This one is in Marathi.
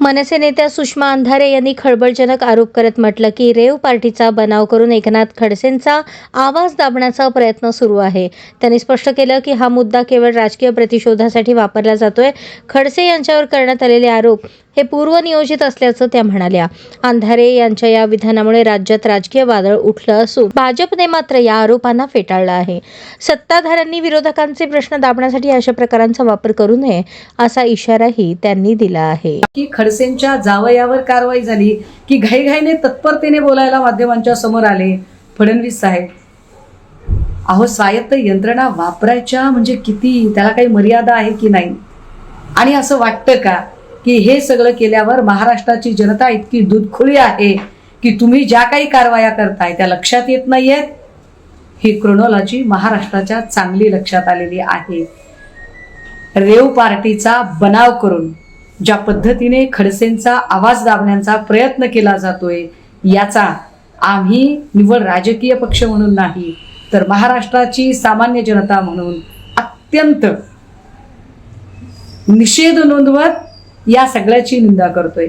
मनसे नेत्या सुषमा अंधारे यांनी खळबळजनक आरोप करत म्हटलं की रेव पार्टीचा बनाव करून एकनाथ खडसेंचा आवाज दाबण्याचा प्रयत्न सुरू आहे. त्यांनी स्पष्ट केलं की हा मुद्दा केवळ राजकीय प्रतिशोधासाठी वापरला जातोय. खडसे यांच्यावर करण्यात आलेले आरोप हे पूर्वनियोजित असल्याचं त्या म्हणाल्या. अंधारे यांच्या या विधानामुळे राज्यात राजकीय वादळ उठलं असून भाजपने मात्र या आरोपांना फेटाळलं आहे. सत्ताधाऱ्यांनी विरोधकांचे प्रश्न दाबण्यासाठी अशा प्रकारांचा वापर करू नये असा इशाराही त्यांनी दिला आहे. की खडसेंच्या जावयावर कारवाई झाली की घाईघाईने तत्परतेने बोलायला माध्यमांच्या समोर आले. फडणवीस साहेब अहो स्वायत्त यंत्रणा वापरायच्या म्हणजे किती? त्याला काही मर्यादा आहे की नाही? आणि असं वाटतं का की हे सगळं केल्यावर महाराष्ट्राची जनता इतकी दुधखुळी आहे की तुम्ही ज्या काही कारवाया करताय त्या लक्षात येत नाहीयेत? ही क्रोनॉलॉजी महाराष्ट्राच्या चांगली लक्षात आलेली आहे. रेव पार्टीचा बनाव करून ज्या पद्धतीने खडसेंचा आवाज दाबण्याचा प्रयत्न केला जातोय याचा आम्ही निव्वळ राजकीय पक्ष म्हणून नाही तर महाराष्ट्राची सामान्य जनता म्हणून अत्यंत निषेध नोंदवत या सगळ्याची निंदा करतोय.